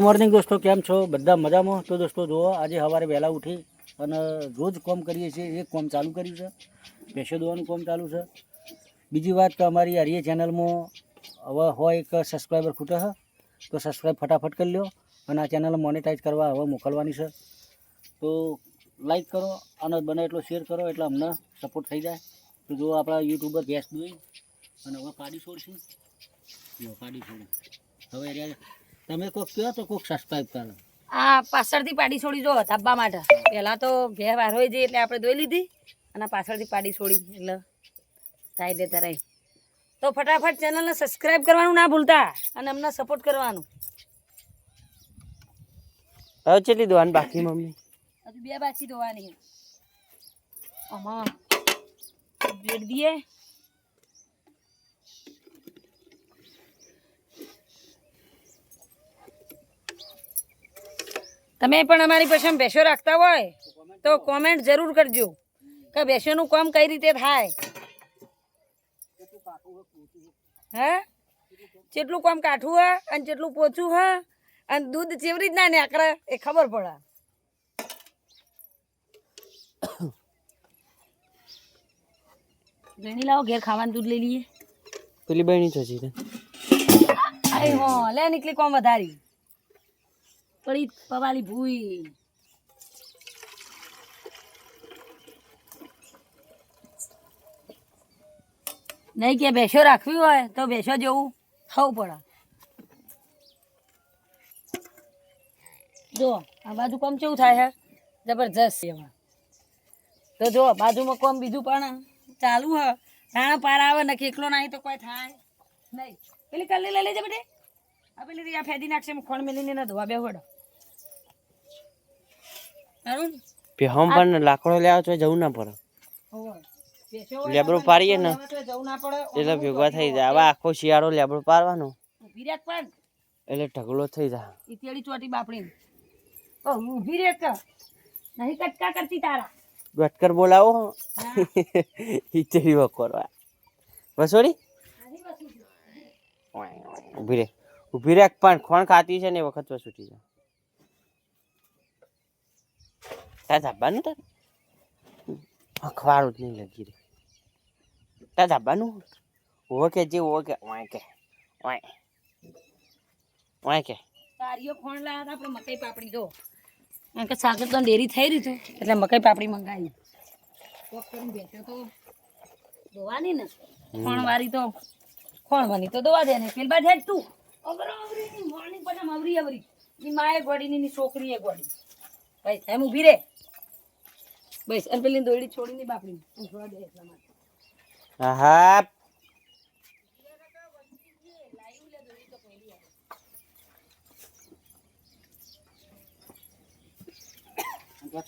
Morning દોસ્તો, કેમ છો? બધા મજામાં? તો દોસ્તો, જુઓ, આજે સવારે વહેલા ઉઠી અને રોજ કોમ કરીએ છીએ. એક કોમ ચાલુ કર્યું છે. ભેંસો દોવાનું કોમ ચાલુ છે. બીજી વાત તો અમારી હરિયે ચેનલમાં હવે હોય એક સબસ્ક્રાઈબર ખૂટે છે, તો સબસ્ક્રાઈબ ફટાફટ કરી લ્યો અને આ ચેનલ મોનેટાઈઝ કરવા હવે મોકલવાની છે. તો લાઈક કરો અને બને એટલો શેર કરો, એટલે અમને સપોર્ટ થઈ જાય. તો જુઓ, આપણા યુટ્યુબર ભેંસ દોઈ અને હવે પાડી છોડશું. જો, પાડી છોડી હવે તમે કોક કયો તો કોક સબસ્ક્રાઇબ કરો. આ પાછળથી પાડી છોડી જો ધાબા માટે. પહેલાં તો ભે વાર હોય છે એટલે આપણે ધોઈ લીધી અને પાછળથી પાડી છોડી એટલે થાય લેતા રહી. તો ફટાફટ ચેનલને સબસ્ક્રાઇબ કરવાનું ના ભૂલતા અને અમને સપોર્ટ કરવાનું. હવે ચેટલી ધોવાની બાકી મમ્મી? હજુ બે બાકી ધોવાની આમાં બ્રેડ દઈએ તમે પણ અમારી પાસે ભેંસો રાખતા હોય તો કોમેન્ટ જરૂર કરજો કે ભેંસોનું કામ કઈ રીતે થાય. હે? જેટલું કામ કાઠું હા અને જેટલું પોચું હા અને દૂધ ચેવી રીતના નીકળે એ ખબર પડે. ગણી લાવો ઘેર ખાવાનું દૂધ લઈ લઈએ. પેલી બહેની થશે. તે લે નીકળી કોમ વધારી. પડી પવાલી ભૂઈ. નહીં કે ભેંસો રાખવી હોય તો ભેંસો જેવું થવું પડે. જો, આ બાજુ કોમ કેવું થાય છે જબરજસ્ત એમાં. તો જો, બાજુમાં કોમ બીજું પણ ચાલુ હ. નાના પાર આવે, ને એકલો નહીં તો કોઈ થાય નહીં. પેલી કલ્લી લઈ લેજે બેટે. આ પેલી રીયા ફેદી નાખશે હું ખોણ મેલીને ન ધોવા બેહોડો સારું હમ પણ લાકડો લેવા તો જવું ના પડે. લેબડો પાડીએ ને. જવું ના પડે. એટલે ભેગા થઈ જાય. હવે આખો શિયાળો લેબડો પાડવાનો. એટલે ઢગલો થઈ જાય. ઈ તેડી ચોટી બાપડી ઓ ઊભી રેક નહીં કટકા કરતી તારા. ગટકર બોલાવો. હિચડી વખોરવા. વસોડી. ઊભી રે ઊભી રે પણ ખોણ ખાતી છે ને એ વખત વસૂટી જાય તાર ધાબાનું તાર અખવાડું જ નહીં લગી રે તાર ધાબાનું ઓકે જે ઓકે ઓય કે ઓય ઓય કે તારીઓ ફોન લાયા હતા આપણે મકાઈ પાપડી જો. કારણ કે સાગર તો ડેરી થઈ રહ્યું હતું એટલે મકાઈ પાપડી મંગાવી. કોક કરીને બેઠો તો દોવાની ને. ખોણ વાળી તો ખોણ વાની તો દોવા દે ને. પેલ બાદ હેડ તું. અગરો અવરી મોર્નિંગ પણ અવરી અવરી. ની માએ ગોડી ની છોકરીએ ગોડી. ભાઈ એમ ઊભી રે. બસ અને પેલી દોડી છોડીને બાપડી ઊંઘવા દે એટલા માટે. હા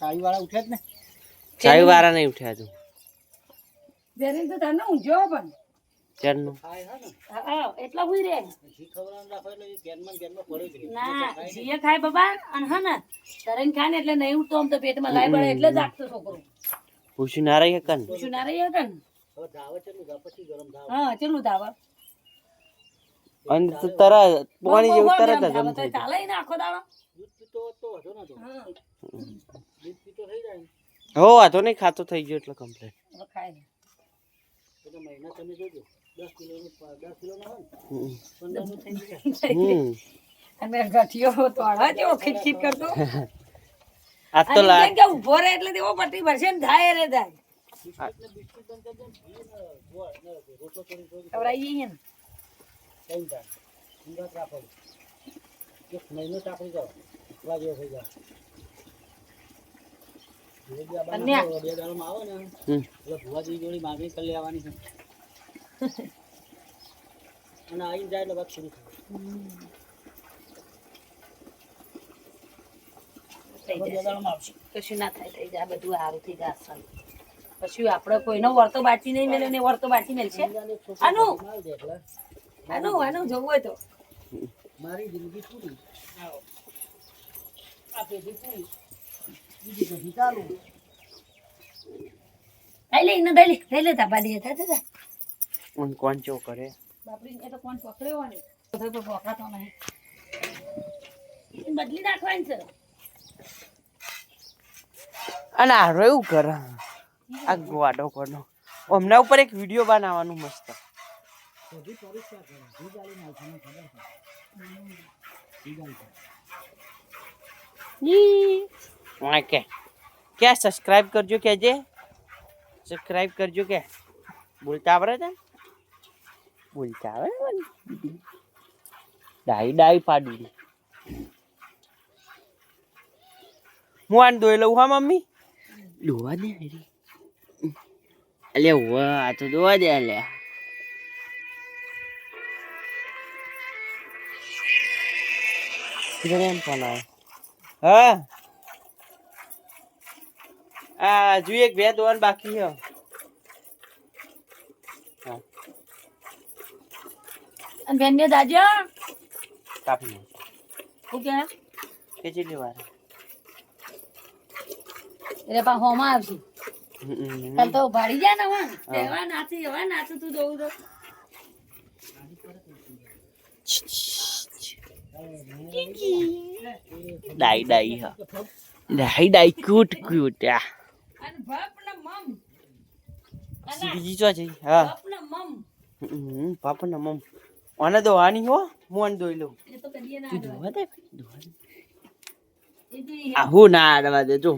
ચાવી વાળા ઉઠ્યા જ ને. ચાવી વાળા નહીં ઉઠ્યા તું જેને તો તને ઊંઝો પણ. ચારનું હા ને હા, હા એટલા હુઈ રે. ઘી ખવડાવવાનું રાખો એટલે એ ઘેરમાં પડે જ ના જીએ ખાય બાબા અને હા ને તરઈને ખાય એટલે નહીં ઉઠતો આમ તો પેટમાં લાઈ બળે એટલે જ છોકરો. પૂછ્યું ના રહી કન શું ના રહી હતા હવે ધાવે ચેટલું ધાવે પછી ગરમ ધાવે હા કેટલું ધાવા? અને તો પાણી જેવું તરત જ ધાવા એમ તો થઈ જાય. ચાલે ને આખો દાડો? દૂધ પીતો તો વધુ નતો હા દૂધ પીતો થઈ જાય ને હો વાંધો નહીં ખાતો થઈ ગયો એટલે કમ્પ્લેટ ખાય એટલે મહિના તમે જોજો. દસ કિલોનું પ- દસ કિલોનો હોય ને? પંદરનું થઈ જાય હમ. અને ગઠિયો તો હળવા જેવો ખીચખીચ કરતો. આ તો અને લા કેમ કે ઊભો રહે એટલે તેવો પટ્ટી ભરશે ને થાય રે થાય ખવડાવીએ ને. કઈ થાય ઊંઘાત રાખો એક મહિનો ચાપડી જાઓ. એટલા જેવો થઈ જાય ભુવાજી આ બાને કન્યા. બે દાડામાં આવે ને હમ. કશું ના થાય થઈ જાય. બધું સારું થઈ જાય પછી આપણે કોઈનો વર્તો બાચી નહીં મેળે વર્તો બાચી મેળશે આનું. આનું આનું જવું હોય તો. મારી જિંદગી પૂરી આ પેઢી પૂરી બીજી પેઢી ચાલુ લઈ લે લે લઈ થા થા ઊન કોણ ચો કરે? બાપરી એ તો કોણ પકડ્યો ને તો તો પકડાતો બદલી નાખવાની છે અને આ એવું કરે આ ગોવાડો કોનો હમણાં ઉપર એક વીડિયો બનાવવાનું મસ્ત. ઓકે કે. સબસ્ક્રાઈબ કરજો કેજે સબસ્ક્રાઈબ કરજો કે. બોલતા આવડે છે? બોલતા આવે? ડાઈ ડાઈ પાડી હું આને દોઈ લઉં હા મમ્મી? દોવા દે અલે વાહ આ તો દોવા દે અલે. કિધર એમ ફોન આવ્યો હા. આ જોઈએ એક બે દોવાનું બાકી છે હા. અને બેન ને દાજો કાપી. શું કે? કે કેટલી વાર. એટલે પા હોમાં આવશે. હમ. તો ભાડી જાય ને હવે એવા નાથી એવા નાચું તું જોઉં તો. ડાઈ ડાઈ હા. ડાઈ ડાઈ ક્યુટ ક્યુટ આ. અને બાપ ને મમ. બીજી ચો છે હા. બાપ ને મમ. પાપા ના મમ. આને દો આની હો આને દોઈ લઉં. તો તું આડવા. દે તો આ હું ના આડવા દે જો.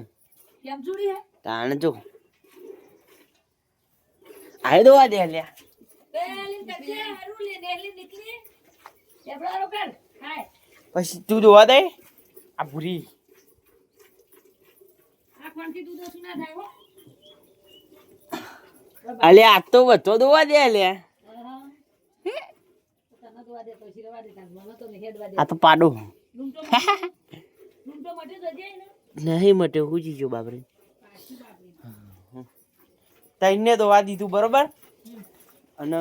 કેમ જોડી હે? તાણ જો. આય દોવા દે લ્યા. પછી તું દોવા દે. આ ભૂરી આ કોણથી તું દોશું ના થાય હો અલે આ તો બધો દોવા દે તો તો દે આ તો પાડો તો નહીં મટે હું જીજો બાબરે તઈને વા દીધું બરોબર? અને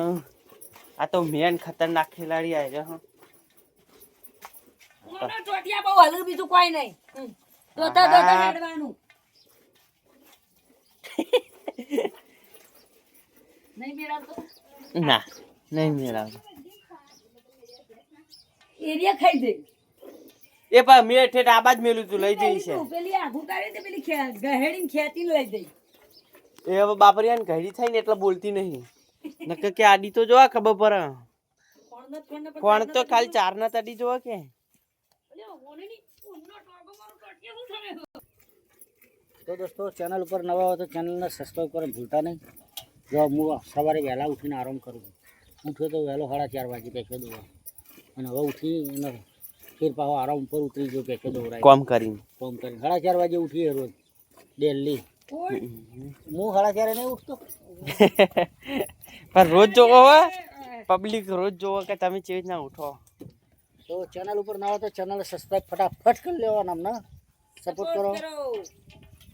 આ તો મેન ખતરનાક ખેલાડી આવે છે હં. ચોટિયા બહુ હલુ બીજું કોઈ નહીં. તો તો હેડવાનું. ના નહીં મેળવતો. એરિયા ખાઈ દે. એ પણ મેં ઠેઠ આબાજ મેલું તું લઈ જઈ છે તું પેલી આઘું કાઢી દે પેલી ગહેડીને ખેતી લઈ દે એ હવે બાપરિયાને ઘડી થાય ને એટલે બોલતી નહીં. નકર કે આડી તો જોવા ખબર પર કોણ તો ખાલી ચાર ના તડી જોવા કે. અલ્યા, ઓનેની ઓનો ટોગો મારો ટોટિયો શું થયો? તો દોસ્તો ચેનલ ઉપર નવા હોય તો ચેનલને સબસ્ક્રાઈબ કરવાનું ભૂલતા નહીં. જો હું સવારે વહેલા ઉઠીને આરામ કરું ઉઠ્યો તો વહેલો સાડા ચાર વાગે પેસો દોવા અને હવે ઉઠી અને ફેર પાછો આરામ ઉપર ઉતરી ગયો પેસો દોરાય કોમ કરીને? કોમ કરીને. સાડા ચાર વાગે ઉઠીએ રોજ ડેલી હું સાડા ચારે નહીં ઉઠતો. પણ રોજ જોવો હોય પબ્લિક રોજ જોવો કે તમે કેવી રીતના ઉઠો? તો ચેનલ ઉપર ના હોય તો ચેનલ સબસ્ક્રાઈબ ફટાફટ કરી લેવાના અમને. સપોર્ટ કરો.